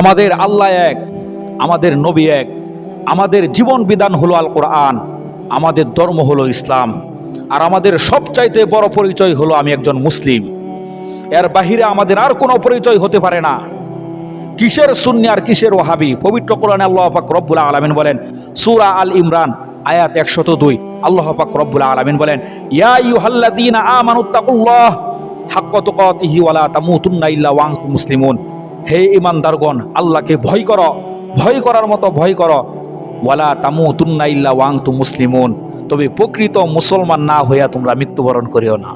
আমাদের আল্লাহ এক, আমাদের নবী এক, আমাদের জীবন বিধান হলো আল কোরআন আমাদের ধর্ম হলো ইসলাম, আর আমাদের সবচাইতে বড় পরিচয় হলো আমি একজন মুসলিম। এর বাহিরে আমাদের আর কোনো পরিচয় হতে পারে না। কিসের সুন্নি আর কিসের ওহাবি পবিত্র কোরআনে আল্লাহ পাক রব্বুল আলামিন বলেন, সূরা আল ইমরান আয়াত একশত দুই। আল্লাহ পাক রব্বুল আলামিন বলেন, ইয়া আইয়ুহাল্লাযীনা আমানুত্তাকুল্লাহ হাক্ক তুকাতিহি ওয়ালা তামুতুন্না ইল্লা ওয়া মুসলিমুন। হে ইমানদারগণ, আল্লাহকে ভয় কর, ভয় করার মতো ভয় কর। ওয়ালা তামু তুন্না ইল্লা ওয়াং তু মুসলিমুন। তবে প্রকৃত মুসলমান না হইয়া তোমরা মৃত্যুবরণ করিও না।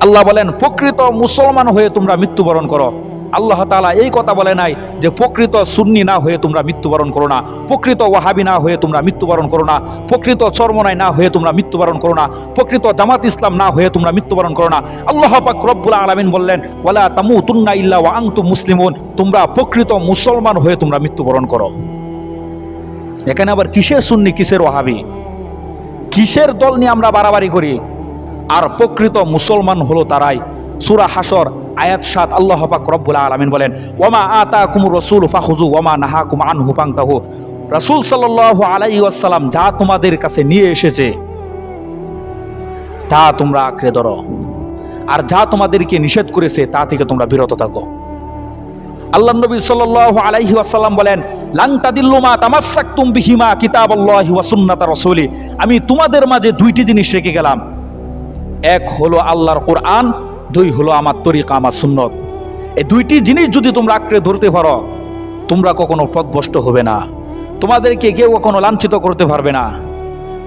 আল্লাহ বলেন, প্রকৃত মুসলমান হয়ে তোমরা মৃত্যুবরণ করো। আল্লাহ তাআলা এই কথা বলে নাই যে প্রকৃত সুন্নি না হয়ে তোমরা মৃত্যুবরণ করো না, প্রকৃত ওয়াহাবি না হয়ে তোমরা মৃত্যুবরণ করো না, প্রকৃত চর্মনাই না হয়ে তোমরা মৃত্যুবরণ করো না, প্রকৃত জামাত ইসলাম না হয়ে তোমরা মৃত্যুবরণ করো না। আল্লাহ পাক রব্বুল আলামিন বললেন, ওয়ালা তামুতুন্না ইল্লা ওয়া আনতুম মুসলিমুন তোমরা প্রকৃত মুসলমান হয়ে তোমরা মৃত্যুবরণ করো। এখানে আবার কিসের সুন্নি, কিসের ওয়াহাবি? কিসের দল নিয়ে আমরা বাড়াবাড়ি করি? আর প্রকৃত মুসলমান হলো তারাই। সুরা হাসর আয়াত সাত, আল্লাহ পাক রব্বুল আলামিন বলেন, ওমা আতা কুমুর রসুল ফাহুজু ওমা নাহা কুম আনহু পাংতাহু রাসূল সাল্লাল্লাহু আলাইহি ওয়াসাল্লাম যা তোমাদের কাছে নিয়ে এসেছে, তা তোমরা আঁকড়ে ধরো। আর যা তোমাদেরকে নিষেধ করেছে, তা থেকে তোমরা বিরত থাকো। আল্লাহ নবী সাল্লাল্লাহু আলাইহি ওয়াসাল্লাম বলেন লাং তাদিল্লু মা তামাসসাকতুম বিহিমা কিতাবাল্লাহি ওয়া সুন্নাতা রাসূলি। আমি তোমাদের মাঝে দুইটি জিনিস রেখে গেলাম। এক হলো আল্লাহর কোরআন দুই হলো আমার তরিকা, আমার সুন্নত। এই দুইটি জিনিস যদি তোমরা আঁকড়ে ধরতে পারো, তোমরা কখনো পথভ্রষ্ট হবে না। তোমাদেরকে কেউ কখনো লাঞ্ছিত করতে পারবে না।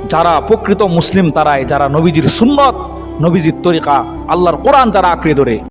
যারা প্রকৃত মুসলিম তারাই, যারা নবীজির সুন্নত, নবীজির তরিকা, আল্লাহর কোরআন যারা আঁকড়ে ধরে।